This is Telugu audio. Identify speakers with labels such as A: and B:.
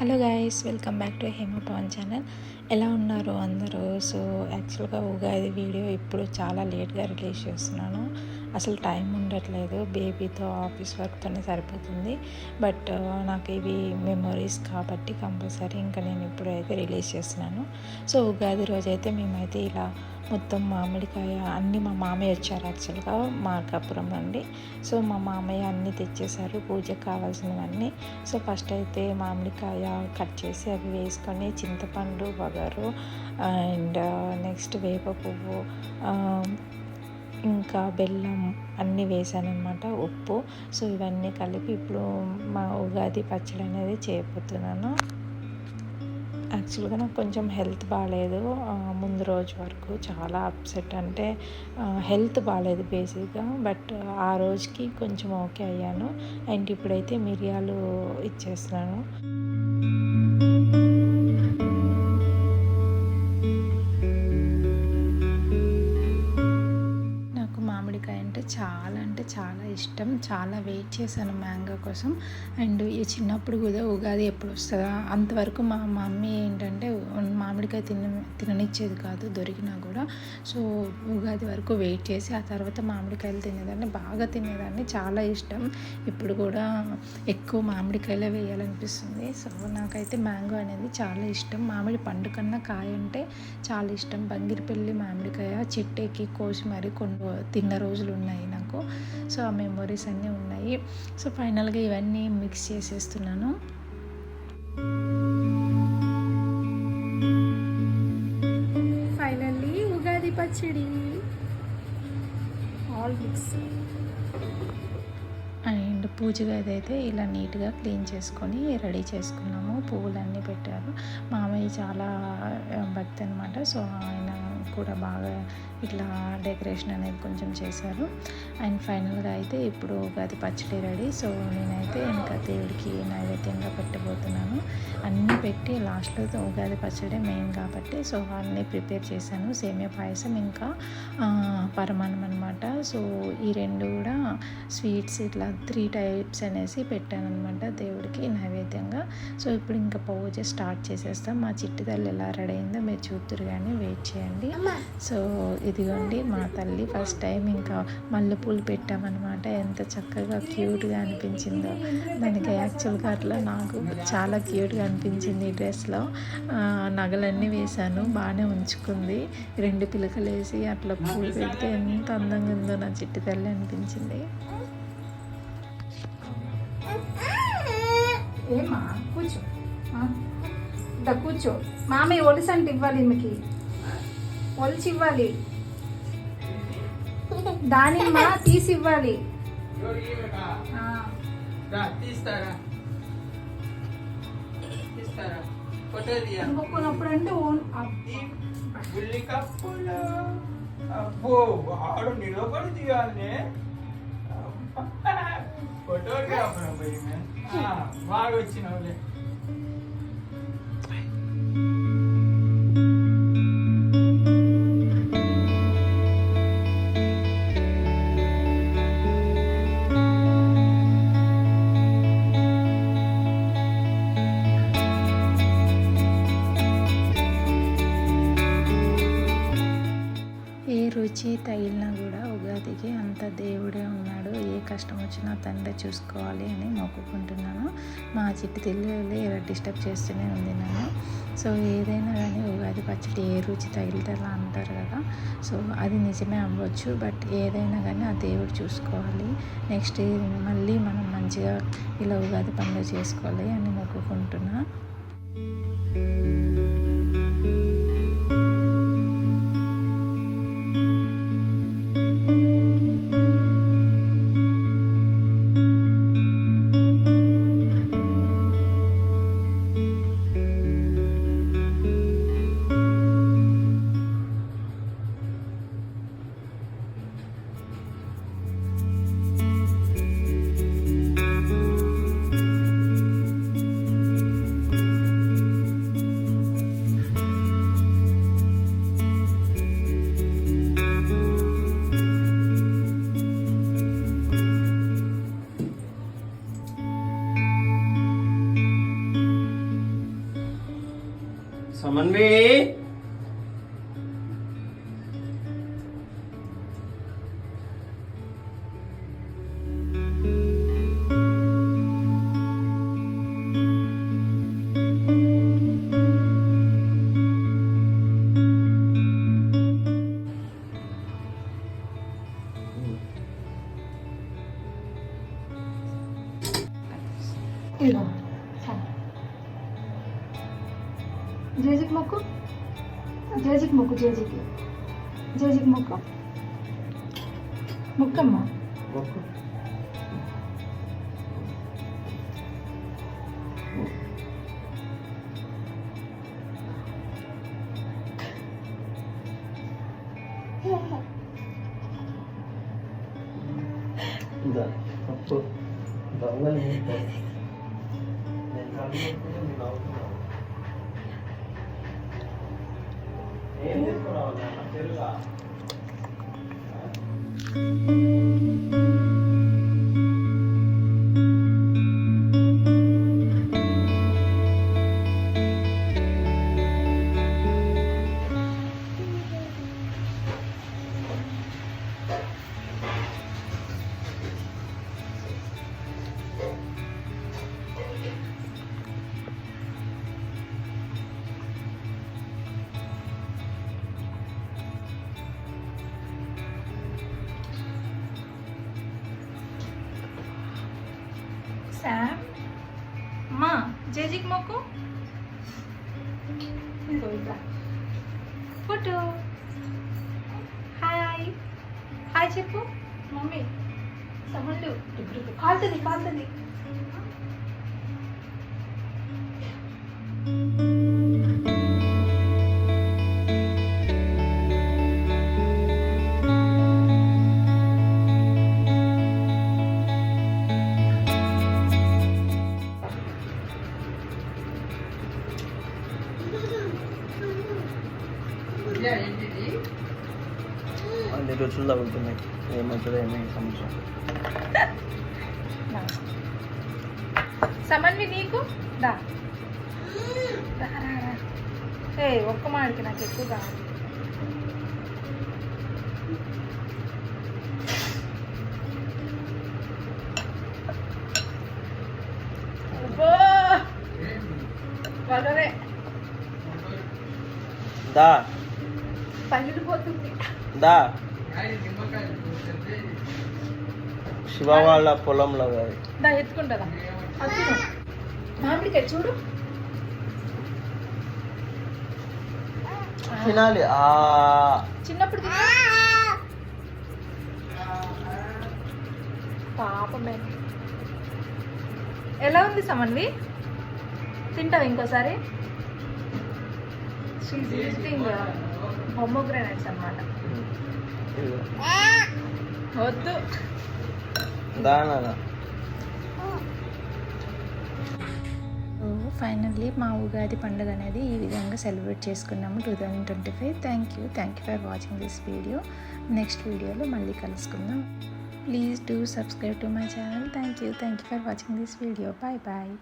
A: Hello guys welcome back to Hema Pavan channel. ఎలా ఉన్నారు అందరూ? సో యాక్చువల్గా ఉగాది వీడియో ఇప్పుడు చాలా లేట్గా రిలీజ్ చేస్తున్నాను. అసలు టైం ఉండట్లేదు. బేబీతో ఆఫీస్ వర్క్తోనే సరిపోతుంది. బట్ నాకు ఇవి మెమొరీస్ కాబట్టి కంపల్సరీ ఇంకా నేను ఇప్పుడు అయితే రిలీజ్ చేస్తున్నాను. సో ఉగాది రోజైతే మేమైతే ఇలా మొత్తం మామిడికాయ అన్నీ మా మామయ్య వచ్చారు యాక్చువల్గా మార్కాపురం నుండి. సో మా మామయ్య అన్నీ తెచ్చేసారు పూజకు కావాల్సినవన్నీ. సో ఫస్ట్ అయితే మామిడికాయ కట్ చేసి అవి వేసుకొని చింతపండు వగరు అండ్ నెక్స్ట్ వేప పువ్వు ఇంకా బెల్లం అన్నీ వేసానమాట ఉప్పు. సో ఇవన్నీ కలిపి ఇప్పుడు మా ఉగాది పచ్చడి అనేది చేయబోతున్నాను యాక్చువల్గా నాకు కొంచెం హెల్త్ బాగాలేదు ముందు రోజు వరకు చాలా అప్సెట్ అంటే హెల్త్ బాగాలేదు బేసిక్గా. బట్ ఆ రోజుకి కొంచెం ఓకే అయ్యాను. అండ్ ఇప్పుడైతే మిరియాలు ఇచ్చేస్తున్నాను. అంటే చాలా ఇష్టం. చాలా వెయిట్ చేశాను మ్యాంగో కోసం. అండ్ ఈ చిన్నప్పుడు కూడా ఉగాది ఎప్పుడు వస్తుందా? అంతవరకు మా మమ్మీ ఏంటంటే మామిడికాయ తిన తిననిచ్చేది కాదు దొరికినా కూడా. సో ఉగాది వరకు వెయిట్ చేసి ఆ తర్వాత మామిడికాయలు తినేదాన్ని బాగా తినేదాన్ని. చాలా ఇష్టం. ఇప్పుడు కూడా ఎక్కువ మామిడికాయలే వేయాలనిపిస్తుంది. సో నాకైతే మ్యాంగో అనేది చాలా ఇష్టం. మామిడి పండు కన్నా కాయ అంటే చాలా ఇష్టం. బంగిరిపల్లి మామిడికాయ చెట్టెక్కి కోసి మరి కొన్ని తిన్న రోజులు ఉన్నాయి నాకు. సో ఆ మెమొరీస్ అన్నీ ఉన్నాయి. సో ఫైనల్గా ఇవన్నీ మిక్స్ చేసేస్తున్నాను.
B: ఫైనల్లీ ఉగాది పచ్చడి. ఆల్ మిక్స్
A: అండ్ పూజ గది అయితే ఇలా నీట్గా క్లీన్ చేసుకొని రెడీ చేసుకున్నాము. పువ్వులన్నీ పెట్టారు. మామయ్య చాలా భక్తి అనమాట సో ఆయన కూడా బాగా ఇట్లా డెకరేషన్ అనేది కొంచెం చేశారు. అండ్ ఫైనల్గా అయితే ఇప్పుడు ఉగాది పచ్చడి రెడీ. సో నేనైతే ఇంకా దేవుడికి నైవేద్యంగా పెట్టబోతున్నాను. అన్నీ పెట్టి లాస్ట్లో ఉగాది పచ్చడి మెయిన్ కాబట్టి సో అన్నీ ప్రిపేర్ చేశాను. సేమియా పాయసం ఇంకా పరమాన్నం అనమాట సో ఈ రెండు కూడా స్వీట్స్ ఇట్లా త్రీ టైప్స్ అనేసి పెట్టాను అనమాట దేవుడికి నైవేద్యంగా. సో ఇప్పుడు ఇంకా పూజ స్టార్ట్ చేసేస్తాం. మా చిట్టి తల్లి ఎలా రెడీ అయిందో మీరు చూద్దరు కానీ వెయిట్ చేయండి. సో ఇదిగోండి మా తల్లి ఫస్ట్ టైం ఇంకా మల్లెపూలు పెట్టామన్నమాట. ఎంత చక్కగా క్యూట్గా అనిపించిందో. దానికి యాక్చువల్గా అట్లా నాకు చాలా క్యూట్గా అనిపించింది ఈ డ్రెస్లో నగలన్నీ వేశాను బాగానే ఉంచుకుంది. రెండు పిలకలు వేసి అట్లా పూలు పెడితే ఎంత అందంగా ఉందో నా చిట్టి తల్లి అనిపించింది.
B: ఏమా కూర్చో. కూర్చో. మామయ్య ఒలిసి అంటే ఇవ్వాలి ఈమెకి. ఒలిచి ఇవ్వాలి దానిమ్మ తీసి ఇవ్వాలి ఓన్
C: కప్పులు అబ్బో. ఆడు నిలబడి తీయాలనే. ఫోటోగ్రాఫర్ పోయి బాగా వచ్చినావులే
A: రుచి తగిలినా కూడా ఉగాదికి అంత దేవుడే ఉన్నాడు. ఏ కష్టం వచ్చినా తండ్రి చూసుకోవాలి అని మొక్కుకుంటున్నాను. మా చిట్టి తెల్లి ఇలా డిస్టర్బ్ చేస్తూనే ఉంది నన్ను. సో ఏదైనా కానీ ఉగాది పచ్చడి ఏ రుచి తగిలితే అలా అంటారు కదా. సో అది నిజమే అవ్వచ్చు. బట్ ఏదైనా కానీ ఆ దేవుడు చూసుకోవాలి. నెక్స్ట్ మళ్ళీ మనం మంచిగా ఇలా ఉగాది పండుగ చేసుకోవాలి అని మొక్కుకుంటున్నా.
D: సమన్వి
B: ఇదిగో జేజికి మొక్కు జేజికి మొక్కు జేజికి జేజికి మొక్కు మొక్కమ్మా
D: మొక్కు. ఇందా, తప్పు. దొంగలు ఏం తీసుకురావాలి తెలుగా?
B: శామ్ మా జేజికి మొక్కు. ఫోటో. హాయ్. హాయ్ చెప్పు. మమ్మీ. సమళ్ళు ఇప్పుడు కాలుతుంది కాలుతుంది.
D: రుచులు తగులుతున్నాయి ఏమవుతుందో ఏమీ సమస్య.
B: సమన్వి నీకు? దా. ఏ ఒక్క మాడికి నాకు ఎక్కువ కావాలి
D: దా.
B: పగిలిపోతుంది.
D: దా. శివ వాళ్ళ పొలంలో అది
B: దా ఎత్తుకుంటుందా? అది తిను. మామిడికాయ చూడు.
D: తినాలి. ఆ.
B: చిన్నప్పుడు పాపమే. ఎలా ఉంది సమన్వి? తింటావు ఇంకోసారి? షీజ్ హోమోగ్రానైట్స్ అన్నమాట.
D: ఇదిగో.
B: వద్దు.
D: దానా
A: ఫైనల్లీ మా ఉగాది పండుగ అనేది ఈ విధంగా సెలబ్రేట్ చేసుకున్నాము two thousand twenty five. Thank you thank you for watching this video next వీడియోలో మళ్ళీ కలుసుకుందాం. Please do subscribe to my channel thank you thank you for watching this video bye bye